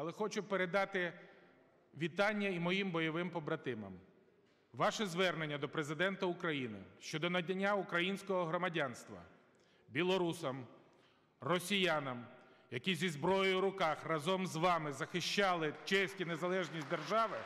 але хочу передати вітання і моїм бойовим побратимам. Ваше звернення до президента України щодо надання українського громадянства білорусам, росіянам, які зі зброєю в руках разом з вами захищали честь і незалежність держави.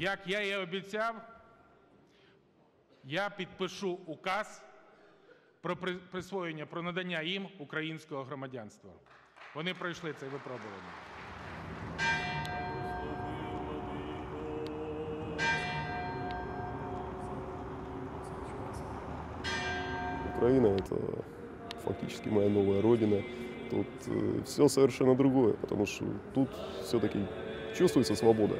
Як я і обіцяв, я підпишу указ про присвоєння, про надання їм українського громадянства. Вони пройшли це випробування. Украина – это фактически моя новая родина. Тут все совершенно другое, потому что тут все-таки чувствуется свобода.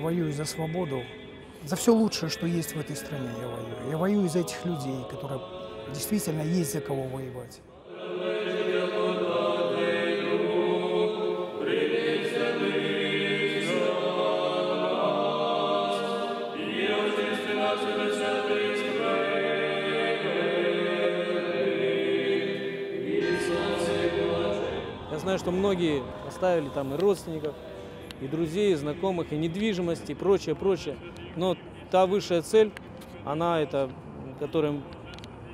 Воюю за свободу, за все лучшее, что есть в этой стране я воюю. Я воюю за этих людей, которые действительно есть за кого воевать. Я знаю, что многие оставили там и родственников, и друзей, и знакомых, и недвижимость, и прочее, прочее. Но та высшая цель, она это, которую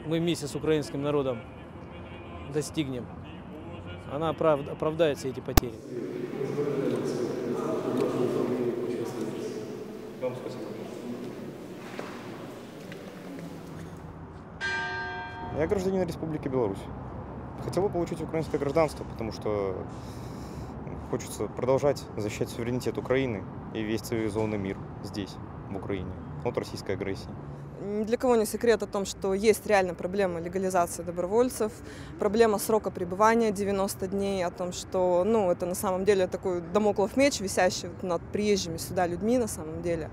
мы вместе с украинским народом достигнем, она оправ- оправдает все эти потери. Я гражданин Республики Беларусь. Хотел бы получить украинское гражданство, потому что хочется продолжать защищать суверенитет Украины и весь цивилизованный мир здесь, в Украине, от российской агрессии. Ни для кого не секрет о том, что есть реально проблема легализации добровольцев, проблема срока пребывания 90 дней, о том, что ну, это на самом деле такой домоклов меч, висящий над приезжими сюда людьми на самом деле.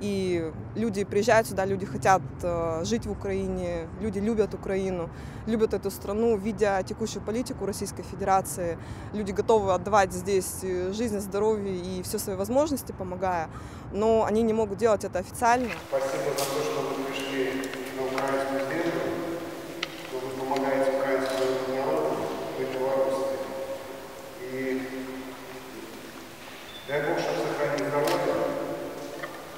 И люди приезжают сюда, люди хотят э, жить в Украине, люди любят Украину, любят эту страну, видя текущую политику Российской Федерации. Люди готовы отдавать здесь э, жизнь, здоровье и все свои возможности, помогая, но они не могут делать это официально. Спасибо за то, что вы пришли на украинскую землю, что вы помогаете украинскому народу, вы белорусы. И дай Бог, чтобы сохранить здоровье,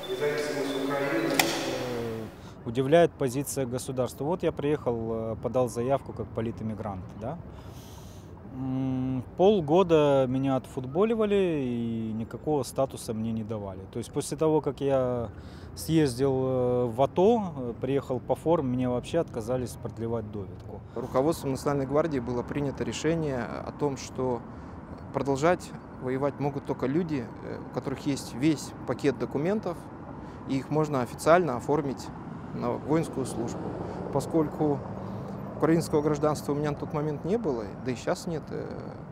независимость Украины. Э, удивляет позиция государства. Вот я приехал, э, подал заявку как политэмигрант, да. Полгода меня отфутболивали и никакого статуса мне не давали. То есть после того, как я съездил э, в АТО, э, приехал по форме, мне вообще отказались продлевать доведку. Руководством Национальной гвардии было принято решение о том, что продолжать воевать могут только люди, у которых есть весь пакет документов, и их можно официально оформить на воинскую службу. Поскольку украинского гражданства у меня на тот момент не было, да и сейчас нет, э,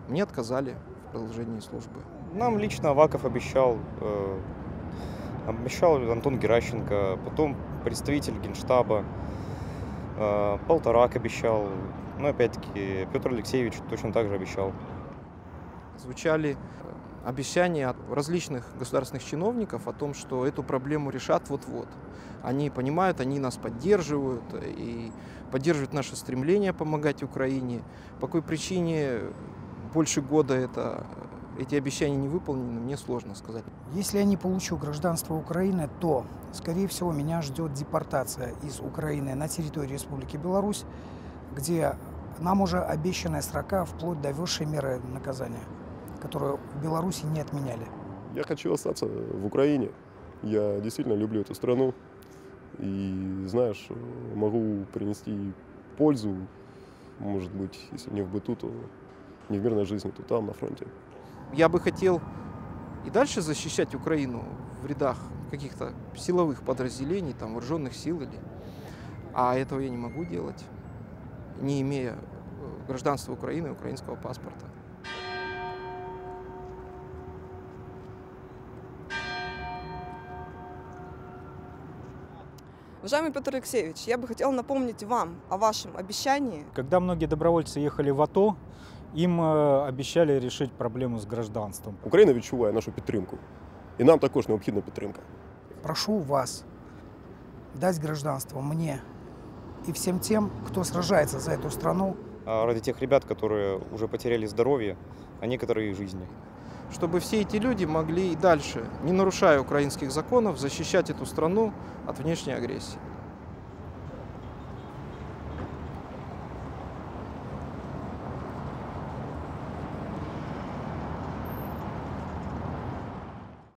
мне отказали в продолжении службы. Нам лично Аваков обещал, э, обещал Антон Геращенко, потом представитель Генштаба, э, Полторак обещал, ну опять-таки Петр Алексеевич точно так же обещал. звучали обещания от различных государственных чиновников о том, что эту проблему решат вот-вот. Они понимают, они нас поддерживают и поддерживают наше стремление помогать Украине. По какой причине больше года это, эти обещания не выполнены, мне сложно сказать. Если я не получу гражданство Украины, то, скорее всего, меня ждет депортация из Украины на территорию Республики Беларусь, где нам уже обещаны срока вплоть до высшей меры наказания, которую в Беларуси не отменяли. Я хочу остаться в Украине. Я действительно люблю эту страну. И знаешь, могу принести пользу, может быть, если не в быту, то не в мирной жизни, то там, на фронте. Я бы хотел и дальше защищать Украину в рядах каких-то силовых подразделений, там, вооруженных сил или... А этого я не могу делать, не имея э, гражданства Украины и украинского паспорта. Уважаемый Петр Алексеевич, я бы хотела напомнить вам о вашем обещании Когда многие добровольцы ехали в АТО, им э, обіцяли решить проблему з гражданством. Україна відчуває нашу підтримку. І нам також необхідна підтримка. Прошу вас дать гражданство мне и всем тем, кто сражается за эту страну, А ради тех ребят, которые уже потеряли здоровье, а некоторые и жизни. чтобы все эти люди могли и дальше, не нарушая украинских законов, защищать эту страну от внешней агрессии.